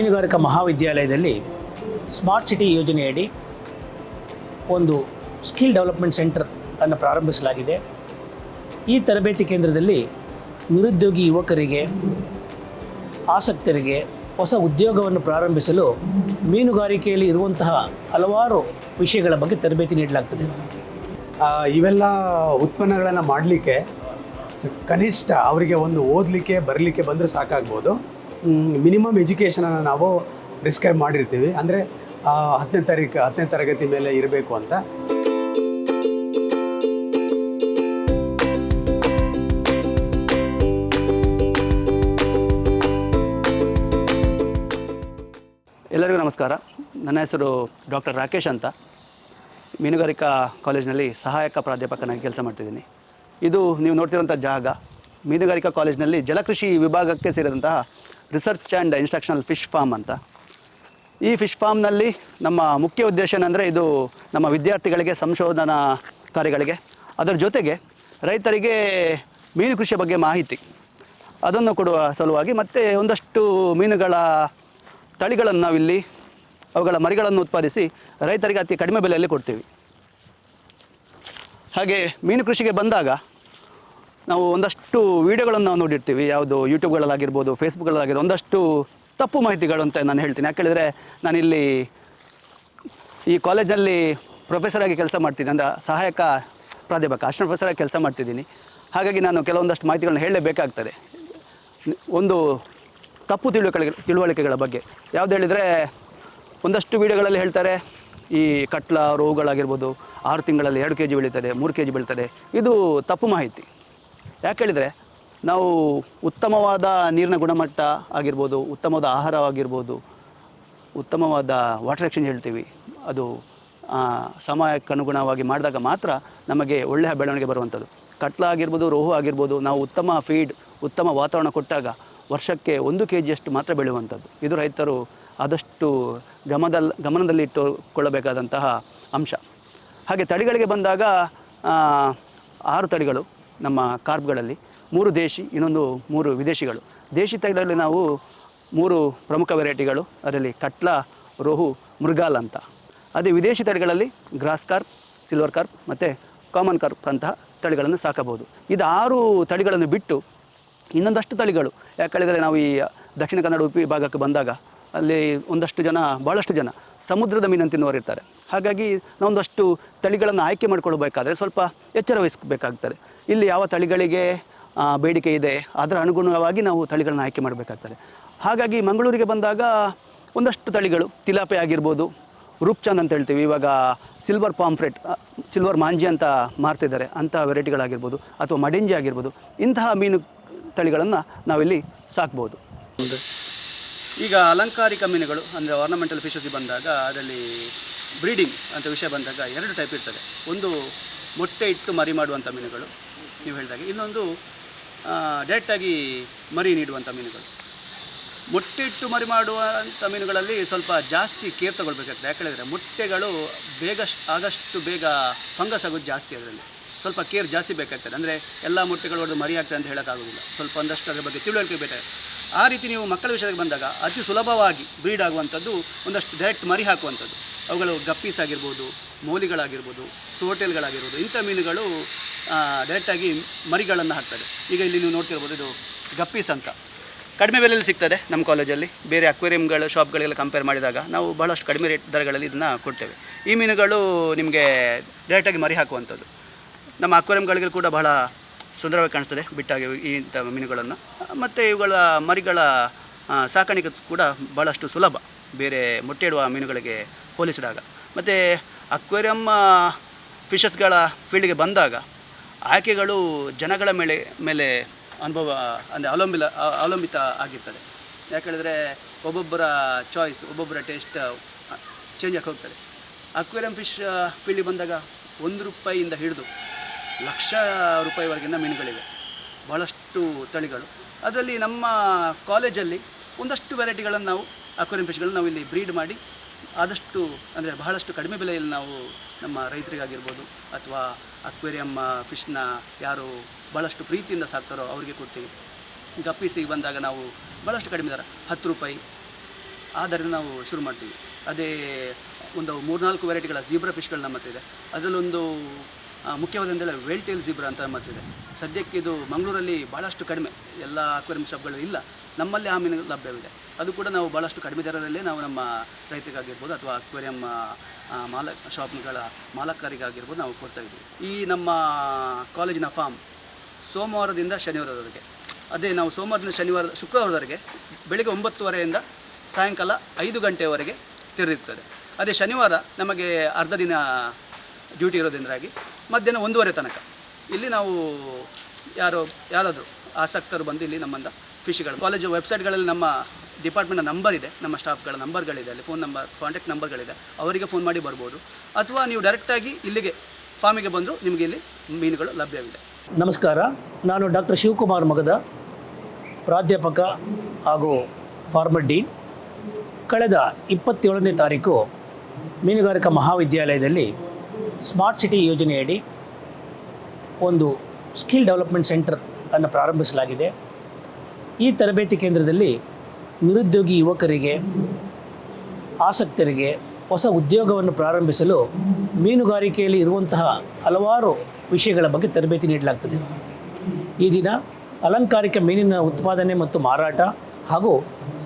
ಮೀನುಗಾರಿಕಾ ಮಹಾವಿದ್ಯಾಲಯದಲ್ಲಿ smart city ಯೋಜನೆಯಡಿ ಒಂದು ಸ್ಕಿಲ್ ಡೆವಲಪ್ಮೆಂಟ್ ಸೆಂಟರ್ ಅನ್ನು ಪ್ರಾರಂಭಿಸಲಾಗಿದೆ. ಈ ತರಬೇತಿ ಕೇಂದ್ರದಲ್ಲಿ ನಿರುದ್ಯೋಗಿ ಯುವಕರಿಗೆ, ಆಸಕ್ತರಿಗೆ ಹೊಸ ಉದ್ಯೋಗವನ್ನು ಪ್ರಾರಂಭಿಸಲು ಮೀನುಗಾರಿಕೆಯಲ್ಲಿ ಇರುವಂತಹ ಹಲವಾರು ವಿಷಯಗಳ ಬಗ್ಗೆ ತರಬೇತಿ ನೀಡಲಾಗ್ತದೆ. ಇವೆಲ್ಲ ಉತ್ಪನ್ನಗಳನ್ನು ಮಾಡಲಿಕ್ಕೆ ಕನಿಷ್ಠ ಅವರಿಗೆ ಒಂದು ಓದಲಿಕ್ಕೆ, ಬರಲಿಕ್ಕೆ ಬಂದರೆ ಸಾಕಾಗ್ಬೋದು. ಮಿನಿಮಮ್ ಎಜುಕೇಷನನ್ನು ನಾವು ಪ್ರಿಸ್ಕ್ರೈಬ್ ಮಾಡಿರ್ತೀವಿ. ಅಂದರೆ ಹತ್ತನೇ ತಾರೀಕು, ಹತ್ತನೇ ತರಗತಿ ಮೇಲೆ ಇರಬೇಕು ಅಂತ. ಎಲ್ಲರಿಗೂ ನಮಸ್ಕಾರ. ನನ್ನ ಹೆಸರು ಡಾಕ್ಟರ್ ರಾಕೇಶ್ ಅಂತ. ಮೀನುಗಾರಿಕಾ ಕಾಲೇಜಿನಲ್ಲಿ ಸಹಾಯಕ ಪ್ರಾಧ್ಯಾಪಕನಾಗಿ ಕೆಲಸ ಮಾಡ್ತಿದ್ದೀನಿ. ಇದು ನೀವು ನೋಡ್ತಿರುವಂಥ ಜಾಗ, ಮೀನುಗಾರಿಕಾ ಕಾಲೇಜಿನಲ್ಲಿ ಜಲಕೃಷಿ ವಿಭಾಗಕ್ಕೆ ಸೇರಿದಂತಹ research and instructional fish farm ಅಂತ. ಈ ಫಿಶ್ ಫಾರ್ಮ್ನಲ್ಲಿ ನಮ್ಮ ಮುಖ್ಯ ಉದ್ದೇಶ ಏನಂದರೆ ಇದು ನಮ್ಮ ವಿದ್ಯಾರ್ಥಿಗಳಿಗೆ ಸಂಶೋಧನಾ ಕಾರ್ಯಗಳಿಗೆ ಅದರ ಜೊತೆಗೆ ರೈತರಿಗೆ ಮೀನು ಕೃಷಿಯ ಬಗ್ಗೆ ಮಾಹಿತಿ. ಅದನ್ನು ಕೊಡುವ ಸಲುವಾಗಿ ಮತ್ತು ಒಂದಷ್ಟು ಮೀನುಗಳ ತಳಿಗಳನ್ನು ನಾವಿಲ್ಲಿ ಅವುಗಳ ಮರಿಗಳನ್ನು ಉತ್ಪಾದಿಸಿ ರೈತರಿಗೆ ಅತಿ ಕಡಿಮೆ ಬೆಲೆಯಲ್ಲಿ ಕೊಡ್ತೀವಿ. ಹಾಗೆ ಮೀನು ಕೃಷಿಗೆ ಬಂದಾಗ ನಾವು ಒಂದಷ್ಟು ವೀಡಿಯೋಗಳನ್ನು ನಾವು ನೋಡಿರ್ತೀವಿ. ಯಾವುದು ಯೂಟ್ಯೂಬ್ಗಳಲ್ಲಾಗಿರ್ಬೋದು, ಫೇಸ್ಬುಕ್ಗಳಲ್ಲಾಗಿರ್ಬೋದು, ಒಂದಷ್ಟು ತಪ್ಪು ಮಾಹಿತಿಗಳು ಅಂತ ನಾನು ಹೇಳ್ತೀನಿ. ಯಾಕೆ ಹೇಳಿದರೆ ನಾನಿಲ್ಲಿ ಈ ಕಾಲೇಜಲ್ಲಿ ಪ್ರೊಫೆಸರ್ ಆಗಿ ಕೆಲಸ ಮಾಡ್ತೀನಿ. ಅಂದರೆ ಸಹಾಯಕ ಪ್ರಾಧ್ಯಾಪಕ ಅಸಿಸ್ಟೆಂಟ್ ಪ್ರೊಫೆಸರ್ ಆಗಿ ಕೆಲಸ ಮಾಡ್ತಿದ್ದೀನಿ. ಹಾಗಾಗಿ ನಾನು ಕೆಲವೊಂದಷ್ಟು ಮಾಹಿತಿಗಳನ್ನ ಹೇಳಲೇಬೇಕಾಗ್ತದೆ. ಒಂದು ತಪ್ಪು ತಿಳುವಳಿಕೆ, ತಿಳುವಳಿಕೆಗಳ ಬಗ್ಗೆ. ಯಾವ್ದು ಹೇಳಿದರೆ ಒಂದಷ್ಟು ವಿಡಿಯೋಗಳಲ್ಲಿ ಹೇಳ್ತಾರೆ, ಈ ಕಟ್ಲ ರೋಗಗಳಾಗಿರ್ಬೋದು, ಆರು ತಿಂಗಳಲ್ಲಿ ಎರಡು ಕೆ ಜಿ ಬೆಳೀತದೆ, ಮೂರು ಕೆ ಜಿ ಬೆಳೀತದೆ. ಇದು ತಪ್ಪು ಮಾಹಿತಿ. ಯಾಕೆ ಹೇಳಿದರೆ ನಾವು ಉತ್ತಮವಾದ ನೀರಿನ ಗುಣಮಟ್ಟ ಆಗಿರ್ಬೋದು, ಉತ್ತಮವಾದ ಆಹಾರವಾಗಿರ್ಬೋದು, ಉತ್ತಮವಾದ ವಾಟರ್ ಎಕ್ಸ್ಚೇಂಜ್ ಹೇಳ್ತೀವಿ. ಅದು ಸಮಯಕ್ಕನುಗುಣವಾಗಿ ಮಾಡಿದಾಗ ಮಾತ್ರ ನಮಗೆ ಒಳ್ಳೆಯ ಬೆಳವಣಿಗೆ ಬರುವಂಥದ್ದು. ಕಟ್ಲ ಆಗಿರ್ಬೋದು, ರೋಹು ಆಗಿರ್ಬೋದು, ನಾವು ಉತ್ತಮ ಫೀಡ್ ಉತ್ತಮ ವಾತಾವರಣ ಕೊಟ್ಟಾಗ ವರ್ಷಕ್ಕೆ ಒಂದು ಕೆ ಜಿಯಷ್ಟು ಮಾತ್ರ ಬೆಳೆಯುವಂಥದ್ದು. ಇದು ರೈತರು ಆದಷ್ಟು ಗಮನದಲ್ಲಿ ಗಮನದಲ್ಲಿಟ್ಟುಕೊಳ್ಳಬೇಕಾದಂತಹ ಅಂಶ. ಹಾಗೆ ತಳಿಗಳಿಗೆ ಬಂದಾಗ ಆರು ತಳಿಗಳು. ನಮ್ಮ ಕಾರ್ಬ್ಗಳಲ್ಲಿ ಮೂರು ದೇಶಿ, ಇನ್ನೊಂದು ಮೂರು ವಿದೇಶಿಗಳು. ದೇಶಿ ತಳಿಗಳಲ್ಲಿ ನಾವು ಮೂರು ಪ್ರಮುಖ ವೆರೈಟಿಗಳು. ಅದರಲ್ಲಿ ಕಟ್ಲ, ರೋಹು, ಮೃಗಾಲ್ ಅಂತ. ಅದೇ ವಿದೇಶಿ ತಳಿಗಳಲ್ಲಿ ಗ್ರಾಸ್ ಕಾರ್ಪ್, ಸಿಲ್ವರ್ ಕಾರ್ಪ್ ಮತ್ತು ಕಾಮನ್ ಕಾರ್ಪ್ ಅಂತಹ ತಳಿಗಳನ್ನು ಸಾಕಬಹುದು. ಇದು ಆರು ತಳಿಗಳನ್ನು ಬಿಟ್ಟು ಇನ್ನೊಂದಷ್ಟು ತಳಿಗಳು. ಯಾಕೆ ನಾವು ಈ ದಕ್ಷಿಣ ಕನ್ನಡ ಉಪಿ ಭಾಗಕ್ಕೆ ಬಂದಾಗ ಅಲ್ಲಿ ಒಂದಷ್ಟು ಜನ ಭಾಳಷ್ಟು ಜನ ಸಮುದ್ರದ ಮೀನನ್ನು ತಿನ್ನುವರು ಇರ್ತಾರೆ. ಹಾಗಾಗಿ ನಾವೊಂದಷ್ಟು ತಳಿಗಳನ್ನು ಆಯ್ಕೆ ಮಾಡಿಕೊಳ್ಬೇಕಾದ್ರೆ ಸ್ವಲ್ಪ ಎಚ್ಚರ ವಹಿಸಬೇಕಾಗ್ತದೆ. ಇಲ್ಲಿ ಯಾವ ತಳಿಗಳಿಗೆ ಬೇಡಿಕೆ ಇದೆ, ಅದರ ಅನುಗುಣವಾಗಿ ನಾವು ತಳಿಗಳನ್ನು ಆಯ್ಕೆ ಮಾಡಬೇಕಾಗ್ತದೆ. ಹಾಗಾಗಿ ಮಂಗಳೂರಿಗೆ ಬಂದಾಗ ಒಂದಷ್ಟು ತಳಿಗಳು, ತಿಲಾಪೆ ಆಗಿರ್ಬೋದು, ರೂಪ್ಚಂದ್ ಅಂತ ಹೇಳ್ತೀವಿ, ಇವಾಗ ಸಿಲ್ವರ್ ಪಾಂಫ್ರೆಟ್ ಸಿಲ್ವರ್ ಮಾಂಜಿ ಅಂತ ಮಾರ್ತಿದ್ದಾರೆ, ಅಂಥ ವೆರೈಟಿಗಳಾಗಿರ್ಬೋದು, ಅಥವಾ ಮಡಿಂಜಿ ಆಗಿರ್ಬೋದು, ಇಂತಹ ಮೀನು ತಳಿಗಳನ್ನು ನಾವಿಲ್ಲಿ ಸಾಕ್ಬೋದು. ಈಗ ಅಲಂಕಾರಿಕ ಮೀನುಗಳು, ಅಂದರೆ ಆರ್ನಮೆಂಟಲ್ ಫಿಶಸ್ ಬಂದಾಗ ಅದರಲ್ಲಿ ಬ್ರೀಡಿಂಗ್ ಅಂತ ವಿಷಯ ಬಂದಾಗ ಎರಡು ಟೈಪ್ ಇರ್ತದೆ. ಒಂದು ಮೊಟ್ಟೆ ಇಟ್ಟು ಮರಿ ಮಾಡುವಂಥ ಮೀನುಗಳು ನೀವು ಹೇಳಿದಾಗೆ. ಇನ್ನೊಂದು ಡೈರೆಕ್ಟಾಗಿ ಮರಿ ನೀಡುವಂಥ ಮೀನುಗಳು. ಮೊಟ್ಟೆ ಇಟ್ಟು ಮರಿ ಮಾಡುವಂಥ ಮೀನುಗಳಲ್ಲಿ ಸ್ವಲ್ಪ ಜಾಸ್ತಿ ಕೇರ್ ತಗೊಳ್ಬೇಕಾಗ್ತದೆ. ಯಾಕೆ ಮೊಟ್ಟೆಗಳು ಬೇಗ ಆಗಷ್ಟು ಬೇಗ ಫಂಗಸ್ ಆಗೋದು ಜಾಸ್ತಿ ಅದರಲ್ಲಿ. ಸ್ವಲ್ಪ ಕೇರ್ ಜಾಸ್ತಿ ಬೇಕಾಗ್ತದೆ. ಅಂದರೆ ಎಲ್ಲ ಮೊಟ್ಟೆಗಳು ಹೊಡೆದು ಮರಿ ಆಗ್ತದೆ ಅಂತ ಹೇಳೋಕ್ಕಾಗೋದಿಲ್ಲ. ಸ್ವಲ್ಪ ಒಂದಷ್ಟು ಅದರ ಬಗ್ಗೆ ತಿಳುವಳಿಕೆ ಬೇಕಾಗುತ್ತೆ ಆ ರೀತಿ ನೀವು ಮಕ್ಕಳ ವಿಷಯಕ್ಕೆ ಬಂದಾಗ ಅತಿ ಸುಲಭವಾಗಿ ಬ್ರೀಡ್ ಆಗುವಂಥದ್ದು ಒಂದಷ್ಟು ಡೈರೆಕ್ಟ್ ಮರಿ ಹಾಕುವಂಥದ್ದು. ಅವುಗಳು ಗಪ್ಪೀಸ್ ಆಗಿರ್ಬೋದು, ಮೌಲಿಗಳಾಗಿರ್ಬೋದು, ಸೋಟೆಲ್ಗಳಾಗಿರ್ಬೋದು, ಇಂಥ ಮೀನುಗಳು ಡೈರೆಕ್ಟಾಗಿ ಮರಿಗಳನ್ನು ಹಾಕ್ತಾರೆ. ಈಗ ಇಲ್ಲಿ ನೀವು ನೋಡ್ತಿರ್ಬೋದು ಇದು ಗಪ್ಪೀಸ್ ಅಂತ. ಕಡಿಮೆ ಬೆಲೆಯಲ್ಲಿ ಸಿಗ್ತದೆ ನಮ್ಮ ಕಾಲೇಜಲ್ಲಿ. ಬೇರೆ ಅಕ್ವೇರಿಯಂಗಳ ಶಾಪ್ಗಳಿಗೆಲ್ಲ ಕಂಪೇರ್ ಮಾಡಿದಾಗ ನಾವು ಬಹಳಷ್ಟು ಕಡಿಮೆ ರೇಟ್ ದರಗಳಲ್ಲಿ ಇದನ್ನು ಕೊಡ್ತೇವೆ. ಈ ಮೀನುಗಳು ನಿಮಗೆ ಡೈರೆಕ್ಟಾಗಿ ಮರಿ ಹಾಕುವಂಥದ್ದು. ನಮ್ಮ ಅಕ್ವೇರಿಯಂಗಳಿಗೆ ಕೂಡ ಬಹಳ ಸುಂದರವಾಗಿ ಕಾಣಿಸ್ತದೆ ಬಿಟ್ಟಾಗಿ ಈ ಇಂಥ ಮೀನುಗಳನ್ನು. ಮತ್ತು ಇವುಗಳ ಮರಿಗಳ ಸಾಕಾಣಿಕೆ ಕೂಡ ಭಾಳಷ್ಟು ಸುಲಭ. ಬೇರೆ ಮೊಟ್ಟೆ ಇಡುವ ಮೀನುಗಳಿಗೆ ಹೋಲಿಸಿದಾಗ. ಮತ್ತು ಅಕ್ವೇರಿಯಂ ಫಿಶಸ್ಗಳ ಫೀಲ್ಡ್ಗೆ ಬಂದಾಗ ಆಯ್ಕೆಗಳು ಜನಗಳ ಮೇಲೆ ಮೇಲೆ ಅನುಭವ, ಅಂದರೆ ಅವಲಂಬಿತ ಅವಲಂಬಿತ ಆಗಿರ್ತದೆ. ಯಾಕೆ ಹೇಳಿದ್ರೆ ಒಬ್ಬೊಬ್ಬರ ಚಾಯ್ಸ್ ಒಬ್ಬೊಬ್ಬರ ಟೇಸ್ಟ್ ಚೇಂಜ್ ಆಗಿ ಹೋಗ್ತದೆ? ಅಕ್ವೇರಿಯಂ ಫಿಶ್ ಫೀಲ್ಡಿಗೆ ಬಂದಾಗ ಒಂದು ರೂಪಾಯಿಯಿಂದ ಹಿಡಿದು ಲಕ್ಷ ರೂಪಾಯಿವರೆಗಿನ ಮೀನುಗಳಿವೆ. ಭಾಳಷ್ಟು ತಳಿಗಳು. ಅದರಲ್ಲಿ ನಮ್ಮ ಕಾಲೇಜಲ್ಲಿ ಒಂದಷ್ಟು ವೆರೈಟಿಗಳನ್ನು ನಾವು ಅಕ್ವೇರಿಯಂ ಫಿಶ್ಗಳನ್ನು ನಾವು ಇಲ್ಲಿ ಬ್ರೀಡ್ ಮಾಡಿ ಆದಷ್ಟು ಅಂದರೆ ಬಹಳಷ್ಟು ಕಡಿಮೆ ಬೆಲೆಯಲ್ಲಿ ನಾವು ನಮ್ಮ ರೈತರಿಗಾಗಿರ್ಬೋದು ಅಥವಾ ಅಕ್ವೇರಿಯಂ ಫಿಶ್ನ ಯಾರು ಭಾಳಷ್ಟು ಪ್ರೀತಿಯಿಂದ ಸಾಕ್ತಾರೋ ಅವರಿಗೆ ಕೊಡ್ತೀವಿ. ಗಪ್ಪಿಸಿ ಬಂದಾಗ ನಾವು ಭಾಳಷ್ಟು ಕಡಿಮೆ ದರ ಹತ್ತು ರೂಪಾಯಿ. ಆದ್ದರಿಂದ ನಾವು ಶುರು ಮಾಡ್ತೀವಿ. ಅದೇ ಒಂದು ಮೂರ್ನಾಲ್ಕು ವೆರೈಟಿಗಳ ಜೀಬ್ರಾ ಫಿಶ್ಗಳು ನಮ್ಮ ಹತ್ರ ಇದೆ. ಅದರಲ್ಲೊಂದು ಆ, ವೆಲ್ಟೇಲ್ ವೇಲ್ ಟೇಲ್ ಜೀಬ್ರಾ ಅಂತ ನಮ್ಮ ಹತ್ರ ಇದೆ. ಸದ್ಯಕ್ಕೆ ಇದು ಮಂಗಳೂರಲ್ಲಿ ಭಾಳಷ್ಟು ಕಡಿಮೆ. ಎಲ್ಲ ಅಕ್ವೇರಿಯಂ ಶಾಪ್ಗಳು ಇಲ್ಲ. ನಮ್ಮಲ್ಲಿ ಆ ಲಭ್ಯವಿದೆ. ಅದು ಕೂಡ ನಾವು ಭಾಳಷ್ಟು ಕಡಿಮೆ ದರದಲ್ಲೇ ನಾವು ನಮ್ಮ ರೈತರಿಗಾಗಿರ್ಬೋದು ಅಥವಾ ಅಕ್ವೇರಿಯಂ ಮಾಲ ಶಾಪ್ಗಳ ಮಾಲಕರಿಗಾಗಿರ್ಬೋದು ನಾವು ಕೊಡ್ತಾ ಇದ್ದೀವಿ. ಈ ನಮ್ಮ ಕಾಲೇಜಿನ ಫಾರ್ಮ್ ಸೋಮವಾರದಿಂದ ಶನಿವಾರದವರೆಗೆ. ಅದೇ ನಾವು ಸೋಮವಾರದಿಂದ ಶನಿವಾರ, ಶುಕ್ರವಾರದವರೆಗೆ ಬೆಳಿಗ್ಗೆ ಒಂಬತ್ತುವರೆಯಿಂದ ಸಾಯಂಕಾಲ ಐದು ಗಂಟೆಯವರೆಗೆ ತೆರೆದಿರ್ತದೆ. ಅದೇ ಶನಿವಾರ ನಮಗೆ ಅರ್ಧ ದಿನ ಡ್ಯೂಟಿ ಇರೋದ್ರಿಂದಾಗಿ ಮಧ್ಯಾಹ್ನ ಒಂದೂವರೆ ತನಕ. ಇಲ್ಲಿ ನಾವು ಯಾರೋ, ಯಾರಾದರೂ ಆಸಕ್ತರು ಬಂದು ಇಲ್ಲಿ ನಮ್ಮಂದ ಫಿಶ್ಗಳು ಕಾಲೇಜು ವೆಬ್ಸೈಟ್ಗಳಲ್ಲಿ ನಮ್ಮ ಡಿಪಾರ್ಟ್ಮೆಂಟ್ನ ನಂಬರ್ ಇದೆ, ನಮ್ಮ ಸ್ಟಾಫ್ಗಳ ನಂಬರ್ಗಳಿದೆ, ಅಲ್ಲಿ ಫೋನ್ ನಂಬರ್, ಕಾಂಟ್ಯಾಕ್ಟ್ ನಂಬರ್ಗಳಿದೆ, ಅವರಿಗೆ ಫೋನ್ ಮಾಡಿ ಬರ್ಬೋದು. ಅಥವಾ ನೀವು ಡೈರೆಕ್ಟಾಗಿ ಇಲ್ಲಿಗೆ, ಫಾರ್ಮಿಗೆ ಬಂದರೂ ನಿಮಗೆ ಇಲ್ಲಿ ಮೀನುಗಳು ಲಭ್ಯವಿದೆ. ನಮಸ್ಕಾರ, ನಾನು ಡಾಕ್ಟರ್ ಶಿವಕುಮಾರ್ ಮಗದ ಪ್ರಾಧ್ಯಾಪಕ ಹಾಗೂ ಫಾರ್ಮರ್ ಡೀನ್. ಕಳೆದ ಇಪ್ಪತ್ತೇಳನೇ ತಾರೀಕು ಮೀನುಗಾರಿಕಾ ಮಹಾವಿದ್ಯಾಲಯದಲ್ಲಿ ಸ್ಮಾರ್ಟ್ ಸಿಟಿ ಯೋಜನೆಯಡಿ ಒಂದು ಸ್ಕಿಲ್ ಡೆವಲಪ್ಮೆಂಟ್ ಸೆಂಟರ್ ಅನ್ನು ಪ್ರಾರಂಭಿಸಲಾಗಿದೆ. ಈ ತರಬೇತಿ ಕೇಂದ್ರದಲ್ಲಿ ನಿರುದ್ಯೋಗಿ ಯುವಕರಿಗೆ, ಆಸಕ್ತರಿಗೆ ಹೊಸ ಉದ್ಯೋಗವನ್ನು ಪ್ರಾರಂಭಿಸಲು ಮೀನುಗಾರಿಕೆಯಲ್ಲಿ ಇರುವಂತಹ ಹಲವಾರು ವಿಷಯಗಳ ಬಗ್ಗೆ ತರಬೇತಿ ನೀಡಲಾಗ್ತದೆ. ಈ ದಿನ ಅಲಂಕಾರಿಕ ಮೀನಿನ ಉತ್ಪಾದನೆ ಮತ್ತು ಮಾರಾಟ ಹಾಗೂ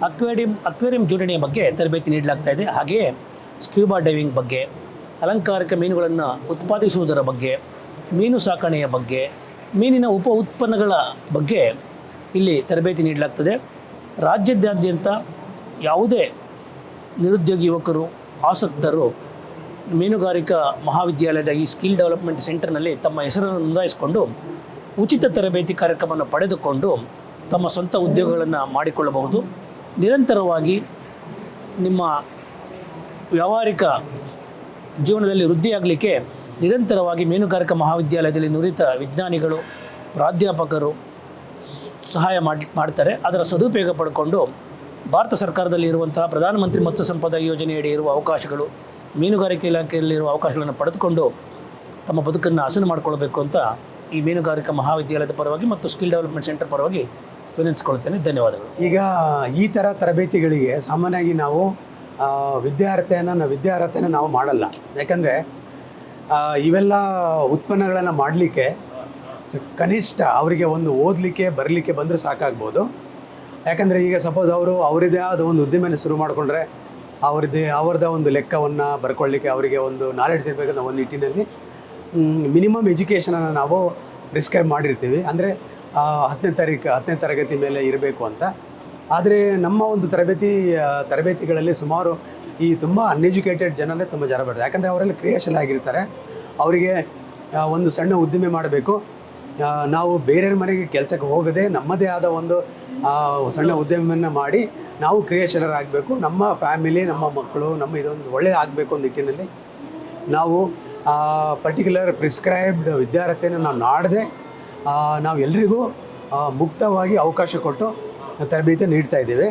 ಅಕ್ವೇರಿಯಂ ಅಕ್ವೇರಿಯಂ ಜೋಡಣೆಯ ಬಗ್ಗೆ ತರಬೇತಿ ನೀಡಲಾಗ್ತಾ ಇದೆ. ಹಾಗೆಯೇ ಸ್ಕ್ಯೂಬಾ ಡೈವಿಂಗ್ ಬಗ್ಗೆ, ಅಲಂಕಾರಿಕ ಮೀನುಗಳನ್ನು ಉತ್ಪಾದಿಸುವುದರ ಬಗ್ಗೆ, ಮೀನು ಸಾಕಣೆಯ ಬಗ್ಗೆ, ಮೀನಿನ ಉಪ ಉತ್ಪನ್ನಗಳ ಬಗ್ಗೆ ಇಲ್ಲಿ ತರಬೇತಿ ನೀಡಲಾಗ್ತದೆ. ರಾಜ್ಯಾದ್ಯಂತ ಯಾವುದೇ ನಿರುದ್ಯೋಗಿ ಯುವಕರು, ಆಸಕ್ತರು ಮೀನುಗಾರಿಕಾ ಮಹಾವಿದ್ಯಾಲಯದ ಈ ಸ್ಕಿಲ್ ಡೆವಲಪ್ಮೆಂಟ್ ಸೆಂಟರ್ನಲ್ಲಿ ತಮ್ಮ ಹೆಸರನ್ನು ನೋಂದಾಯಿಸಿಕೊಂಡು ಉಚಿತ ತರಬೇತಿ ಕಾರ್ಯಕ್ರಮವನ್ನು ಪಡೆದುಕೊಂಡು ತಮ್ಮ ಸ್ವಂತ ಉದ್ಯೋಗಗಳನ್ನು ಮಾಡಿಕೊಳ್ಳಬಹುದು. ನಿರಂತರವಾಗಿ ನಿಮ್ಮ ವ್ಯಾವಹಾರಿಕ ಜೀವನದಲ್ಲಿ ವೃದ್ಧಿಯಾಗಲಿಕ್ಕೆ ನಿರಂತರವಾಗಿ ಮೀನುಗಾರಿಕಾ ಮಹಾವಿದ್ಯಾಲಯದಲ್ಲಿ ನುರಿತ ವಿಜ್ಞಾನಿಗಳು, ಪ್ರಾಧ್ಯಾಪಕರು ಸಹಾಯ ಮಾಡಿ, ಮಾಡ್ತಾರೆ. ಅದರ ಸದುಪಯೋಗ ಪಡ್ಕೊಂಡು ಭಾರತ ಸರ್ಕಾರದಲ್ಲಿ ಇರುವಂತಹ ಪ್ರಧಾನಮಂತ್ರಿ ಮತ್ಸ್ಯ ಸಂಪದ ಯೋಜನೆಯಡಿ ಇರುವ ಅವಕಾಶಗಳು, ಮೀನುಗಾರಿಕೆ ಇಲಾಖೆಯಲ್ಲಿರುವ ಅವಕಾಶಗಳನ್ನು ಪಡೆದುಕೊಂಡು ತಮ್ಮ ಬದುಕನ್ನು ಹಸನು ಮಾಡಿಕೊಳ್ಬೇಕು ಅಂತ ಈ ಮೀನುಗಾರಿಕಾ ಮಹಾವಿದ್ಯಾಲಯದ ಪರವಾಗಿ ಮತ್ತು ಸ್ಕಿಲ್ ಡೆವಲಪ್ಮೆಂಟ್ ಸೆಂಟರ್ ಪರವಾಗಿ ವಿನಂತಿಸ್ಕೊಳ್ತೇನೆ. ಧನ್ಯವಾದಗಳು. ಈಗ ಈ ಥರ ತರಬೇತಿಗಳಿಗೆ ಸಾಮಾನ್ಯವಾಗಿ ನಾವು ವಿದ್ಯಾರ್ಥಿಯನ್ನು ವಿದ್ಯಾರ್ಹತೆಯನ್ನು ನಾವು ಮಾಡಲ್ಲ. ಯಾಕಂದರೆ ಇವೆಲ್ಲ ಉತ್ಪನ್ನಗಳನ್ನು ಮಾಡಲಿಕ್ಕೆ ಕನಿಷ್ಠ ಅವರಿಗೆ ಒಂದು ಓದಲಿಕ್ಕೆ, ಬರಲಿಕ್ಕೆ ಬಂದರೆ ಸಾಕಾಗ್ಬೋದು. ಯಾಕಂದರೆ ಈಗ ಸಪೋಸ್ ಅವರು ಅವರದೇ ಆದ ಒಂದು ಉದ್ದಿಮೆನ ಶುರು ಮಾಡಿಕೊಂಡ್ರೆ, ಅವ್ರದ್ದೇ ಅವ್ರದ್ದೇ ಒಂದು ಲೆಕ್ಕವನ್ನು ಬರ್ಕೊಳ್ಳಿಕ್ಕೆ ಅವರಿಗೆ ಒಂದು ನಾಲೆಡ್ಜ್ ಇರಬೇಕನ್ನೋ ಒಂದು ನಿಟ್ಟಿನಲ್ಲಿ ಮಿನಿಮಮ್ ಎಜುಕೇಷನನ್ನು ನಾವು ಪ್ರಿಸ್ಕ್ರೈಬ್ ಮಾಡಿರ್ತೀವಿ. ಅಂದರೆ ಹತ್ತನೇ ತಾರೀಕು, ಹತ್ತನೇ ತರಗತಿ ಮೇಲೆ ಇರಬೇಕು ಅಂತ. ಆದರೆ ನಮ್ಮ ಒಂದು ತರಬೇತಿ ತರಬೇತಿಗಳಲ್ಲಿ ಸುಮಾರು ಈ ತುಂಬ ಅನ್ಎಜುಕೇಟೆಡ್ ಜನರೇ ತುಂಬ ಜನ ಬರ್ತಾರೆ. ಯಾಕಂದರೆ ಅವರೆಲ್ಲ ಕ್ರಿಯಾಶೀಲ ಆಗಿರ್ತಾರೆ. ಅವರಿಗೆ ಒಂದು ಸಣ್ಣ ಉದ್ದಿಮೆ ಮಾಡಬೇಕು. ನಾವು ಬೇರೆಯವ್ರ ಮನೆಗೆ ಕೆಲಸಕ್ಕೆ ಹೋಗದೆ ನಮ್ಮದೇ ಆದ ಒಂದು ಸಣ್ಣ ಉದ್ಯಮವನ್ನು ಮಾಡಿ ನಾವು ಕ್ರಿಯಾಶೀಲರಾಗಬೇಕು ನಮ್ಮ ಫ್ಯಾಮಿಲಿ, ನಮ್ಮ ಮಕ್ಕಳು, ನಮ್ಮ ಇದೊಂದು ಒಳ್ಳೆಯ ಆಗಬೇಕು ಅನ್ನೋ ನಿಟ್ಟಿನಲ್ಲಿ ನಾವು ಪರ್ಟಿಕ್ಯುಲರ್ ಪ್ರಿಸ್ಕ್ರೈಬ್ಡ್ ವಿದ್ಯಾರ್ಥಿನ ನಾವು ನಾಡದೆ ನಾವು ಎಲ್ರಿಗೂ ಮುಕ್ತವಾಗಿ ಅವಕಾಶ ಕೊಟ್ಟು ತರಬೇತಿ ನೀಡ್ತಾ ಇದ್ದೇವೆ.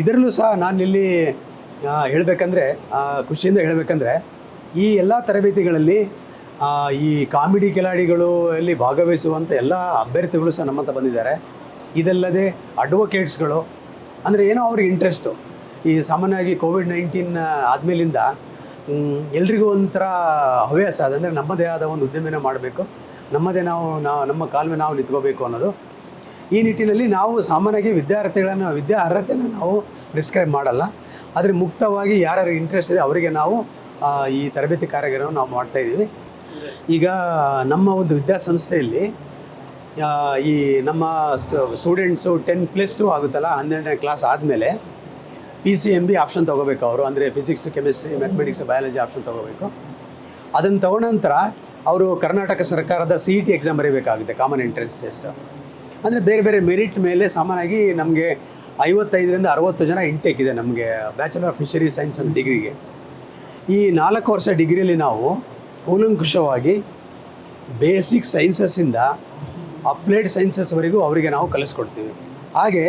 ಇದರಲ್ಲೂ ಸಹ ನಾನಿಲ್ಲಿ ಹೇಳಬೇಕಂದ್ರೆ ಖುಷಿಯಿಂದ ಹೇಳಬೇಕಂದ್ರೆ ಈ ಎಲ್ಲ ತರಬೇತಿಗಳಲ್ಲಿ ಈ ಕಾಮಿಡಿ ಕಿಲಾಡಿಗಳು ಅಲ್ಲಿ ಭಾಗವಹಿಸುವಂಥ ಎಲ್ಲ ಅಭ್ಯರ್ಥಿಗಳು ಸಹ ನಮ್ಮ ಬಂದಿದ್ದಾರೆ. ಇದಲ್ಲದೆ ಅಡ್ವೊಕೇಟ್ಸ್ಗಳು ಅಂದರೆ ಏನೋ ಅವ್ರಿಗೆ ಇಂಟ್ರೆಸ್ಟು ಈ ಸಾಮಾನ್ಯವಾಗಿ ಕೋವಿಡ್ ನೈನ್ಟೀನ್ ಆದಮೇಲಿಂದ ಎಲ್ರಿಗೂ ಒಂಥರ ಹವ್ಯಾಸ ಅದಂದರೆ ನಮ್ಮದೇ ಆದ ಒಂದು ಉದ್ಯಮನ ಮಾಡಬೇಕು. ನಮ್ಮದೇ ನಾವು ನಾವು ನಮ್ಮ ಕಾಲ ಮೇಲೆ ನಾವು ನಿಂತ್ಕೋಬೇಕು ಅನ್ನೋದು. ಈ ನಿಟ್ಟಿನಲ್ಲಿ ನಾವು ಸಾಮಾನ್ಯವಾಗಿ ವಿದ್ಯಾರ್ಥಿಗಳನ್ನು, ವಿದ್ಯಾ ಅರ್ಹತೆಯನ್ನು ನಾವು ಪ್ರಿಸ್ಕ್ರೈಬ್ ಮಾಡಲ್ಲ. ಆದರೆ ಮುಕ್ತವಾಗಿ ಯಾರ್ಯಾರು ಇಂಟ್ರೆಸ್ಟ್ ಇದೆ, ಅವರಿಗೆ ನಾವು ಈ ತರಬೇತಿ ಕಾರ್ಯಕ್ರಮ ನಾವು ಮಾಡ್ತಾಯಿದ್ದೀವಿ ಈಗ ನಮ್ಮ ಒಂದು ವಿದ್ಯಾಸಂಸ್ಥೆಯಲ್ಲಿ ಈ ನಮ್ಮ ಸ್ಟೂಡೆಂಟ್ಸು ಟೆನ್ ಪ್ಲಸ್ ಟು ಆಗುತ್ತಲ್ಲ, ಹನ್ನೆರಡನೇ ಕ್ಲಾಸ್ ಆದಮೇಲೆ P C M B option ತೊಗೋಬೇಕು ಅವರು. ಅಂದರೆ physics chemistry mathematics biology option ತೊಗೋಬೇಕು. ಅದನ್ನು ತಗೊಂಡ ನಂತರ ಅವರು ಕರ್ನಾಟಕ ಸರ್ಕಾರದ ಸಿ ಇ ಟಿ ಎಕ್ಸಾಮ್ ಬರೀಬೇಕಾಗುತ್ತೆ ಕಾಮನ್ ಎಂಟ್ರೆನ್ಸ್ ಟೆಸ್ಟ್ ಅಂದರೆ ಬೇರೆ ಬೇರೆ ಮೆರಿಟ್ ಮೇಲೆ ಸಾಮಾನ್ಯವಾಗಿ ನಮಗೆ ಐವತ್ತೈದರಿಂದ ಅರವತ್ತು ಜನ ಇಂಟೇಕ್ ಇದೆ ನಮಗೆ ಬ್ಯಾಚುಲರ್ ಆಫ್ ಫಿಷರಿ ಸೈನ್ಸ್ ಅನ್ನೋ ಡಿಗ್ರಿಗೆ ಈ ನಾಲ್ಕು ವರ್ಷ ಡಿಗ್ರಿಯಲ್ಲಿ ನಾವು ಕೂಲಂಕುಷವಾಗಿ ಬೇಸಿಕ್ ಸೈನ್ಸಸ್ಸಿಂದ ಅಪ್ಲೈಡ್ ಸೈನ್ಸಸ್ವರೆಗೂ ಅವರಿಗೆ ನಾವು ಕಲಿಸ್ಕೊಡ್ತೀವಿ. ಹಾಗೆ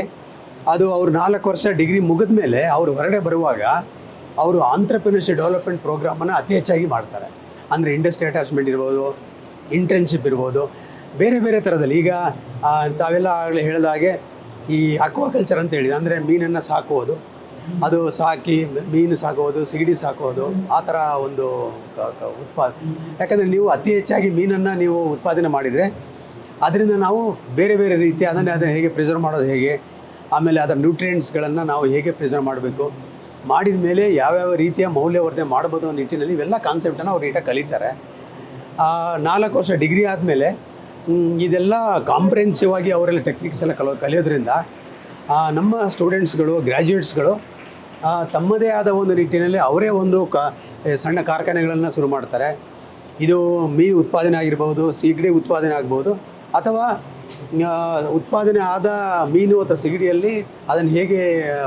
ಅದು ಅವರು ನಾಲ್ಕು ವರ್ಷ ಡಿಗ್ರಿ ಮುಗಿದ ಮೇಲೆ ಅವರು ಹೊರಗಡೆ ಬರುವಾಗ ಅವರು ಆಂಟ್ರಪ್ರಿನರ್ಶಿಪ್ ಡೆವಲಪ್ಮೆಂಟ್ ಪ್ರೋಗ್ರಾಮನ್ನು ಅತಿ ಹೆಚ್ಚಾಗಿ ಮಾಡ್ತಾರೆ. ಅಂದರೆ ಇಂಡಸ್ಟ್ರಿ ಅಟ್ಯಾಚ್ಮೆಂಟ್ ಇರ್ಬೋದು, ಇಂಟರ್ನ್ಶಿಪ್ ಇರ್ಬೋದು, ಬೇರೆ ಬೇರೆ ಥರದಲ್ಲಿ. ಈಗ ತಾವೆಲ್ಲ ಆಗಲೇ ಹೇಳಿದ ಹಾಗೆ ಈ ಅಕ್ವಾಕಲ್ಚರ್ ಅಂತ ಹೇಳಿದೆ ಅಂದರೆ ಮೀನನ್ನು ಸಾಕುವುದು. ಅದು ಸಾಕಿ, ಮೀನು ಸಾಕೋದು, ಸಿಗಡಿ ಸಾಕೋದು, ಆ ಥರ ಒಂದು ಉತ್ಪಾದ, ಯಾಕಂದರೆ ನೀವು ಅತಿ ಹೆಚ್ಚಾಗಿ ಮೀನನ್ನು ನೀವು ಉತ್ಪಾದನೆ ಮಾಡಿದರೆ, ಅದರಿಂದ ನಾವು ಬೇರೆ ಬೇರೆ ರೀತಿ ಅದನ್ನೇ ಅದನ್ನು ಹೇಗೆ ಪ್ರಿಸರ್ವ್ ಮಾಡೋದು ಹೇಗೆ, ಆಮೇಲೆ ಅದರ ನ್ಯೂಟ್ರಿಯೆಂಟ್ಸ್ಗಳನ್ನು ನಾವು ಹೇಗೆ ಪ್ರಿಸರ್ವ್ ಮಾಡಬೇಕು, ಮಾಡಿದ ಮೇಲೆ ಯಾವ್ಯಾವ ರೀತಿಯ ಮೌಲ್ಯವರ್ಧನೆ ಮಾಡ್ಬೋದು ಅನ್ನೋ ನಿಟ್ಟಿನಲ್ಲಿ ಇವೆಲ್ಲ ಕಾನ್ಸೆಪ್ಟನ್ನು ಅವ್ರು ನೀಟಾಗಿ ಕಲಿತಾರೆ. ನಾಲ್ಕು ವರ್ಷ ಡಿಗ್ರಿ ಆದಮೇಲೆ ಇದೆಲ್ಲ ಕಾಂಪ್ರೆನ್ಸಿವ್ ಆಗಿ ಅವರೆಲ್ಲ ಟೆಕ್ನಿಕ್ಸ್ ಎಲ್ಲ ಕಲೋ, ಕಲಿಯೋದ್ರಿಂದ ನಮ್ಮ ಸ್ಟೂಡೆಂಟ್ಸ್ಗಳು ಗ್ರ್ಯಾಜುಯೇಟ್ಸ್ಗಳು ತಮ್ಮದೇ ಆದ ಒಂದು ನಿಟ್ಟಿನಲ್ಲಿ ಅವರೇ ಒಂದು ಕಾ ಸಣ್ಣ ಕಾರ್ಖಾನೆಗಳನ್ನು ಶುರು ಮಾಡ್ತಾರೆ. ಇದು ಮೀನು ಉತ್ಪಾದನೆ ಆಗಿರ್ಬೋದು, ಸೀಗಡಿ ಉತ್ಪಾದನೆ ಆಗ್ಬೋದು, ಅಥವಾ ಉತ್ಪಾದನೆ ಆದ ಮೀನು ಅಥವಾ ಸಿಗಡಿಯಲ್ಲಿ ಅದನ್ನು ಹೇಗೆ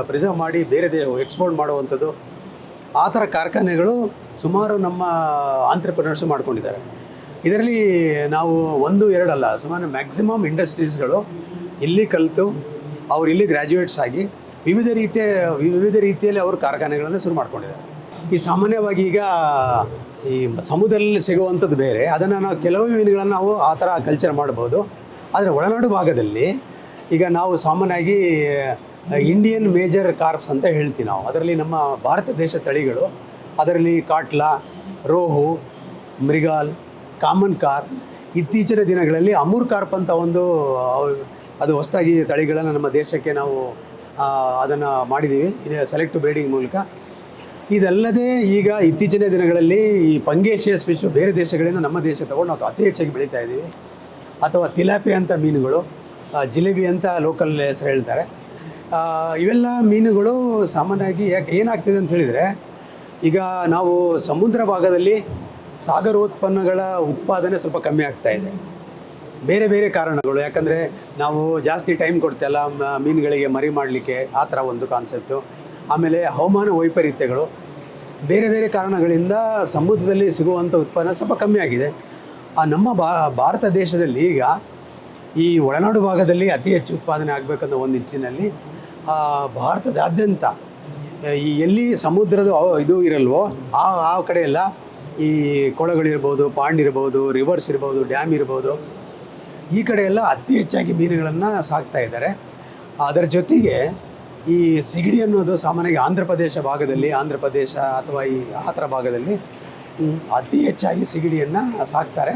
ಪ್ರಿಸರ್ವ್ ಮಾಡಿ ಬೇರೆ ದೇ, ಎಕ್ಸ್ಪೋರ್ಟ್ ಮಾಡುವಂಥದ್ದು, ಆ ಥರ ಕಾರ್ಖಾನೆಗಳು ಸುಮಾರು ನಮ್ಮ ಆಂಟ್ರಪ್ರಿನರ್ಸ್ ಮಾಡ್ಕೊಂಡಿದ್ದಾರೆ. ಇದರಲ್ಲಿ ನಾವು ಒಂದು, ಎರಡಲ್ಲ, ಸುಮಾರು ಮ್ಯಾಕ್ಸಿಮಮ್ ಇಂಡಸ್ಟ್ರೀಸ್ಗಳು ಇಲ್ಲಿ ಕಲಿತು, ಅವ್ರು ಇಲ್ಲಿ ಗ್ರ್ಯಾಜುಯೇಟ್ಸ್ ಆಗಿ ವಿವಿಧ ರೀತಿಯ, ವಿವಿಧ ರೀತಿಯಲ್ಲಿ ಅವರು ಕಾರ್ಖಾನೆಗಳನ್ನು ಶುರು ಮಾಡ್ಕೊಂಡಿದ್ದಾರೆ. ಈ ಸಾಮಾನ್ಯವಾಗಿ ಈಗ ಈ ಸಮುದ್ರದಲ್ಲಿ ಸಿಗುವಂಥದ್ದು ಬೇರೆ, ಅದನ್ನು ನಾವು ಕೆಲವು ಮೀನುಗಳನ್ನು ನಾವು ಆ ಥರ ಕಲ್ಚರ್ ಮಾಡ್ಬೋದು. ಆದರೆ ಒಳನಾಡು ಭಾಗದಲ್ಲಿ ಈಗ ನಾವು ಸಾಮಾನ್ಯವಾಗಿ ಇಂಡಿಯನ್ ಮೇಜರ್ ಕಾರ್ಪ್ಸ್ ಅಂತ ಹೇಳ್ತೀವಿ ನಾವು. ಅದರಲ್ಲಿ ನಮ್ಮ ಭಾರತ ದೇಶ ತಳಿಗಳು, ಅದರಲ್ಲಿ ಕಾಟ್ಲಾ, ರೋಹು, ಮೃಗಾಲ್, ಕಾಮನ್ ಕಾರ್ಪ್ ಇತ್ತೀಚಿನ ದಿನಗಳಲ್ಲಿ ಅಮೂರ್ ಕಾರ್ಪ್ ಅಂತ ಒಂದು ಅದು ಹೊಸದಾಗಿ ತಳಿಗಳನ್ನು ನಮ್ಮ ದೇಶಕ್ಕೆ ನಾವು ಅದನ್ನು ಮಾಡಿದ್ದೀವಿ ಸೆಲೆಕ್ಟ್ ಬ್ರೀಡಿಂಗ್ ಮೂಲಕ. ಇದಲ್ಲದೆ ಈಗ ಇತ್ತೀಚಿನ ದಿನಗಳಲ್ಲಿ ಈ ಪಂಗೇಶಿಯ ಸ್ಪೀಶು ಬೇರೆ ದೇಶಗಳಿಂದ ನಮ್ಮ ದೇಶ ತಗೊಂಡು ನಾವು ಅತಿ ಹೆಚ್ಚಾಗಿ ಬೆಳೀತಾ ಇದ್ದೀವಿ. ಅಥವಾ ತಿಲಾಪಿ ಅಂತ ಮೀನುಗಳು ಜಿಲೇಬಿ ಅಂತ ಲೋಕಲ್ ಹೆಸರು ಹೇಳ್ತಾರೆ. ಇವೆಲ್ಲ ಮೀನುಗಳು ಸಾಮಾನ್ಯವಾಗಿ ಯಾಕೆ ಏನಾಗ್ತಿದೆ ಅಂತ ಹೇಳಿದರೆ, ಈಗ ನಾವು ಸಮುದ್ರ ಭಾಗದಲ್ಲಿ ಸಾಗರೋತ್ಪನ್ನಗಳ ಉತ್ಪಾದನೆ ಸ್ವಲ್ಪ ಕಮ್ಮಿ ಆಗ್ತಾ ಇದೆ. ಬೇರೆ ಬೇರೆ ಕಾರಣಗಳು. ಯಾಕಂದರೆ ನಾವು ಜಾಸ್ತಿ ಟೈಮ್ ಕೊಡ್ತೇಲ್ಲ ಮೀನುಗಳಿಗೆ ಮರಿ ಮಾಡಲಿಕ್ಕೆ ಆ ಥರ ಒಂದು ಕಾನ್ಸೆಪ್ಟು ಆಮೇಲೆ ಹವಾಮಾನ ವೈಪರೀತ್ಯಗಳು. ಬೇರೆ ಬೇರೆ ಕಾರಣಗಳಿಂದ ಸಮುದ್ರದಲ್ಲಿ ಸಿಗುವಂಥ ಉತ್ಪನ್ನ ಸ್ವಲ್ಪ ಕಮ್ಮಿ ಆಗಿದೆ. ಆ, ನಮ್ಮ ಭಾರತ ದೇಶದಲ್ಲಿ ಈಗ ಈ ಒಳನಾಡು ಭಾಗದಲ್ಲಿ ಅತಿ ಹೆಚ್ಚು ಉತ್ಪಾದನೆ ಆಗಬೇಕನ್ನೋ ಒಂದು ನಿಟ್ಟಿನಲ್ಲಿ ಭಾರತದಾದ್ಯಂತ ಈ ಎಲ್ಲಿ ಸಮುದ್ರದ ಇದು ಇರಲ್ವೋ, ಆ ಆ ಕಡೆ ಎಲ್ಲ ಈ ಕೊಳಗಳಿರ್ಬೋದು ಪಾಂಡ್ ಇರ್ಬೋದು ರಿವರ್ಸ್ ಇರ್ಬೋದು ಡ್ಯಾಮ್ ಇರ್ಬೋದು ಈ ಕಡೆ ಎಲ್ಲ ಅತಿ ಹೆಚ್ಚಾಗಿ ಮೀನುಗಳನ್ನು ಸಾಕ್ತಾ ಇದ್ದಾರೆ. ಅದರ ಜೊತೆಗೆ ಈ ಸಿಗಡಿ ಅನ್ನೋದು ಸಾಮಾನ್ಯವಾಗಿ ಆಂಧ್ರ ಪ್ರದೇಶ ಭಾಗದಲ್ಲಿ, ಆಂಧ್ರ ಪ್ರದೇಶ ಅಥವಾ ಈ ಆತರ ಭಾಗದಲ್ಲಿ ಅತಿ ಹೆಚ್ಚಾಗಿ ಸಿಗಡಿಯನ್ನು ಸಾಕ್ತಾರೆ.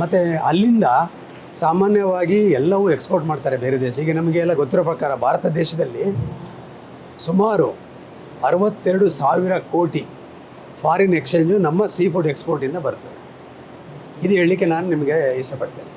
ಮತ್ತು ಅಲ್ಲಿಂದ ಸಾಮಾನ್ಯವಾಗಿ ಎಲ್ಲವೂ ಎಕ್ಸ್ಪೋರ್ಟ್ ಮಾಡ್ತಾರೆ ಬೇರೆ ದೇಶ. ಈಗ ನಮಗೆ ಎಲ್ಲ ಗೊತ್ತಿರೋ ಪ್ರಕಾರ ಭಾರತ ದೇಶದಲ್ಲಿ ಸುಮಾರು ಅರವತ್ತೆರಡು ಸಾವಿರ ಕೋಟಿ ಫಾರಿನ್ ಎಕ್ಸ್ಚೇಂಜು ನಮ್ಮ ಸೀ ಫುಡ್ ಎಕ್ಸ್ಪೋರ್ಟಿಂದ ಬರ್ತದೆ. ಇದು ಹೇಳಲಿಕ್ಕೆ ನಾನು ನಿಮಗೆ ಇಷ್ಟಪಡ್ತೇನೆ.